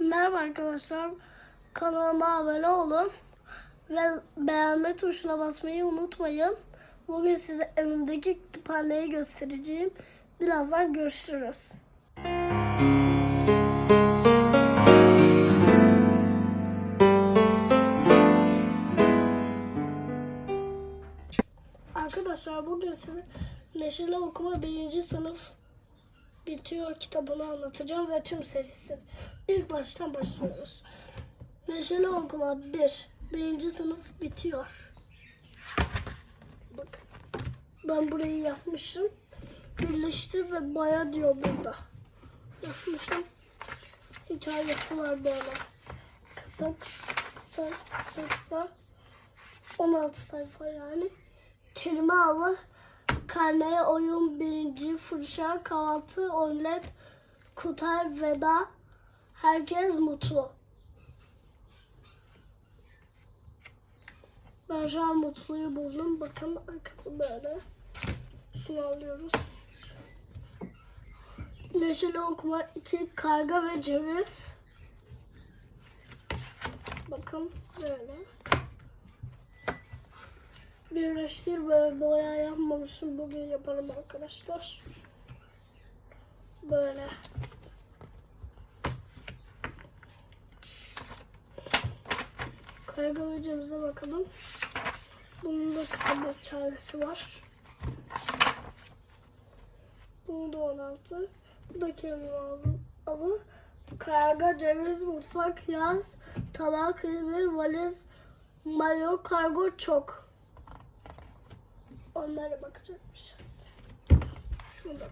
Merhaba arkadaşlar. Kanalıma abone olun. Ve beğenme tuşuna basmayı unutmayın. Bugün size evimdeki kütüphaneyi göstereceğim. Birazdan görüşürüz. Arkadaşlar bugün size Neşeli Okuma 1. sınıf bitiyor kitabını anlatacağım ve tüm serisi. İlk baştan başlıyoruz. Neşeli Okuma 1. Birinci sınıf bitiyor. Bakın. Ben burayı yapmışım. Birleştir ve boya diyor burada. Yapmışım. Hikayesi var böyle. Kısa kısa kısa kısa. 16 sayfa yani. Kelime avı Karneye oyun birinci fırça kahvaltı omlet kutay veda herkes mutlu. Ben şu an mutluyu buldum. Bakın arkası böyle. Şunu alıyoruz. Neşeli okuma iki karga ve ceviz. Bakın böyle. Birleştir ve boya yapmamışım. Bugün yaparım arkadaşlar. Böyle. Karga hocamıza bakalım. Bunun da kısa bir çaresi var. Bunu da 16. Bu da kelime aldım. Ama karga, ceviz, mutfak, yaz, tabak, İzmir, valiz, mayo, kargo çok. Onlara bakacakmışız. Şunu da.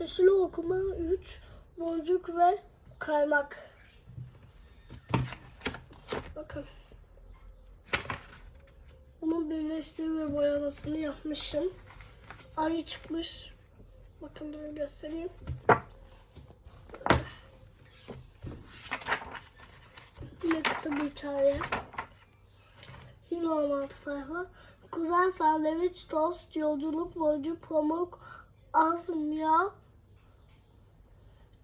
Yeşil okuma 3, boncuk ve kaymak. Bakın. Bunun birleştir ve boyamasını yapmışım. Arı çıkmış. Bakın durun göstereyim. Yine kısa bir hikaye. Yine 16 sayfa. Kuzen sandviç, tost, yolculuk boyunca pamuk, az, miyav.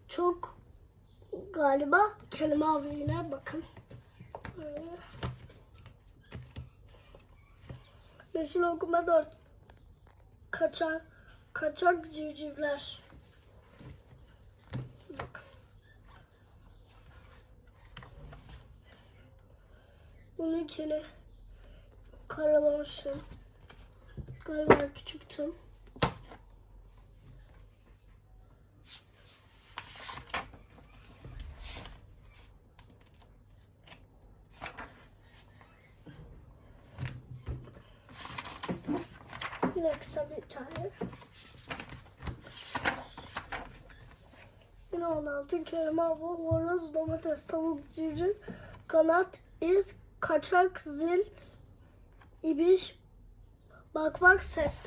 Çok galiba kelime avı yine bakın. Böyle. Neşil okuma 4. Kaçak, kaçak civcivler. Bakın. Bununkini karalamışım. Galiba küçüktüm. Yine kısa bir tane. Yine 16 kelime bu. Horoz, domates, tavuk, civciv, kanat, iz, kaçak, zil, İbiş, bak bak ses.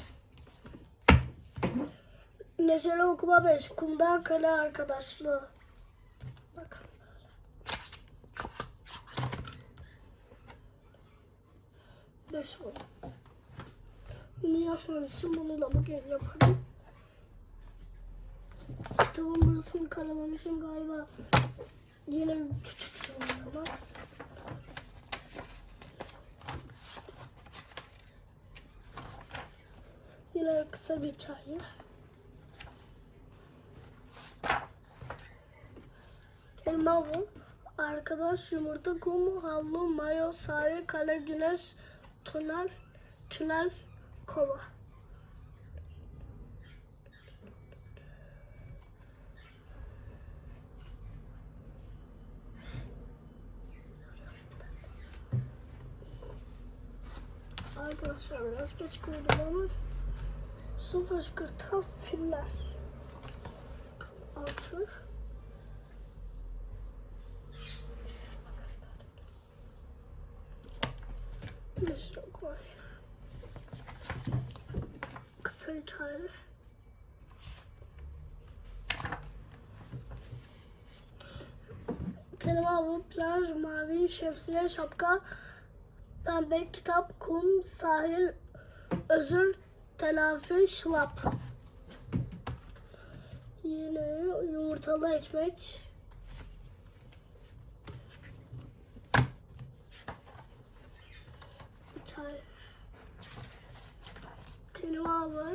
Neşeli okuma 5. Kumdan kale arkadaşlığı. Bakın böyle. Beş bu. Bunu yapmamışım. Bunu da bugün yaparım. Kitabın burasını karalamışım galiba. Yine küçük ama. Yine kısa bir hikaye. Kelime bu. Arkadaş, yumurta, kum, havlu, mayo, sahil, kale, güneş, tünel, tünel, kova. Arkadaşlar biraz geç koydum ama su fışkırtan filler. Altı. Bir yok var. Kısa hikaye. Kelime avı, plaj, mavi, şemsiye, şapka, pembe, kitap, kum, sahil, özür, Telafi şılap. Yine yumurtalı ekmek. Çay. Tilva var.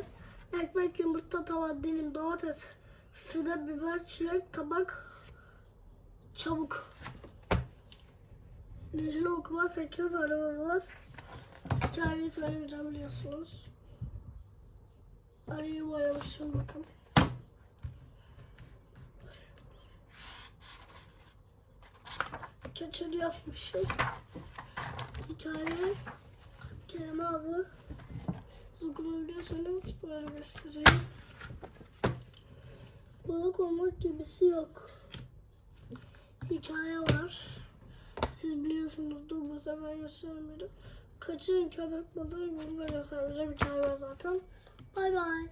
Ekmek, yumurta, tava, dilim, domates, fide, biber, çilek, tabak, çabuk. Necini okumaz, sekiz aramız var. Hikayeyi söylemeyeceğim biliyorsunuz. Arayı boyamışım bakın. Keçeli yapmışım. Hikaye. Kerem abi. Siz okuyabiliyorsanız böyle göstereyim. Balık olmak gibisi yok. Hikaye var. Siz biliyorsunuzdur bu sefer göstermedim. Kaçın köpek balığı bunu da göstereceğim. Hikaye var zaten. Bye bye.